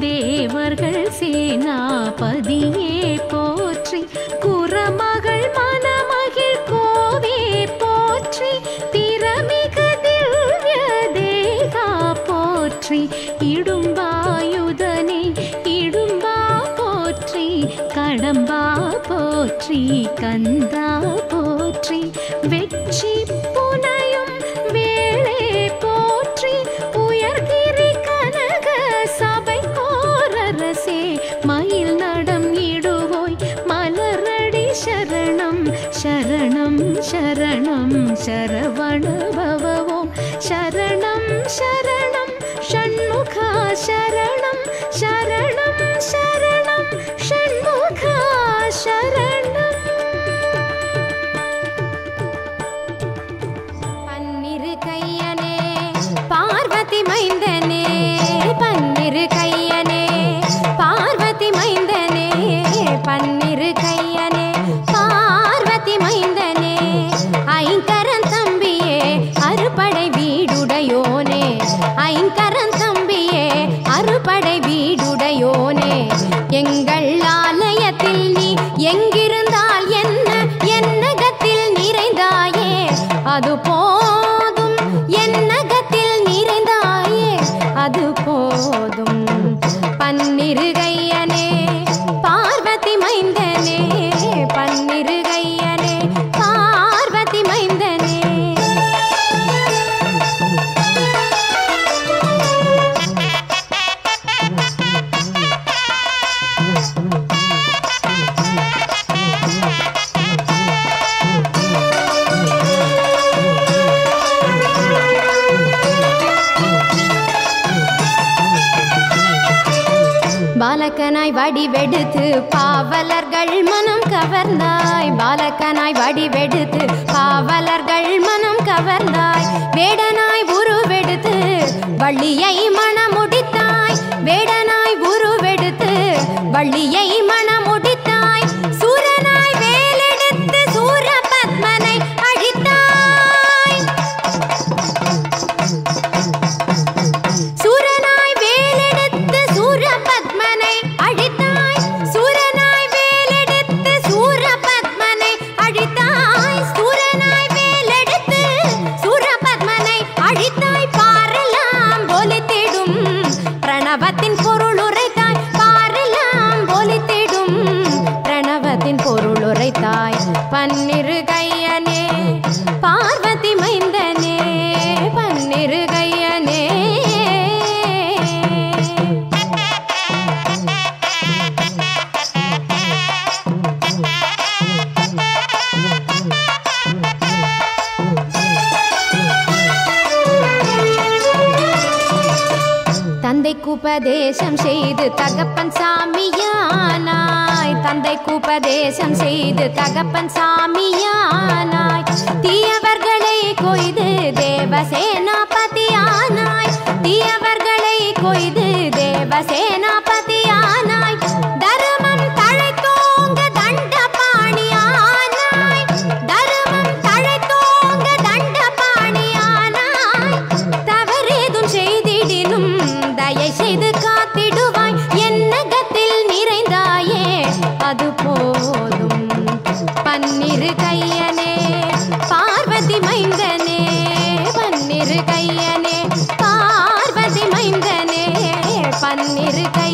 தேவர்கள் சேனாபதியே போற்றி குறமகள் மனமகிழ் கோவே போற்றி திறமிக திவ்ய தேகா போற்றி இடும்பாயுதனை இடும்பா போற்றி கடம்பா போற்றி கந்தா போற்றி வெற்றி சரணம் சரணம் சரவணபவம் சரணம் சரணம் ஷண்முகா சரணம் சரணம் சரணம் ஷண்முகா சரணம். பன்னிரு கையனே பார்வதி மைந்தனே. பன்னிரு கையனே பார்வதி மைந்தனே. பன்னிரு கை ஐங்கரன் தம்பியே அறுபடை வீடுடையோனே. எங்கள் ஆலயத்தில் நீ எங்கிருந்தால் என்ன என்னகத்தில் நிறைந்தாயே. அது போதும் என்னகத்தில் நிறைந்தாயே. அது போதும். பன்னிருகை பாலக்கனாய் வடிவெடுத்து பாவலர்கள் மனம் கவர்ந்தாய். பாலக்கனாய் வடிவெடுத்து பாவலர்கள் மனம் கவர்ந்தாய். வேடனாய் உருவெடுத்து வள்ளியை மணமுடித்தாய் பிரணவத்தின் பொருள் உரைத்தாய் பாரெல்லாம் ஒலித்திடும். பிரணவத்தின் பொருள் உரைத்தாய் பன்னிரு கையனே பார்வதி மைந்தனே பன்னிரு கை தந்தைக்கு உபதேசம் செய்து தகப்பன் சாமியானாய். தந்தைக்கு உபதேசம் செய்து தகப்பன் சாமியானாய். தீயவர்களை கொய்து தேவசேனாபதியானாய். தீயவர்களை கொய்து தேவசேனாபதி கையனே பார்வதி மைந்தனே பன்னிரு கையனே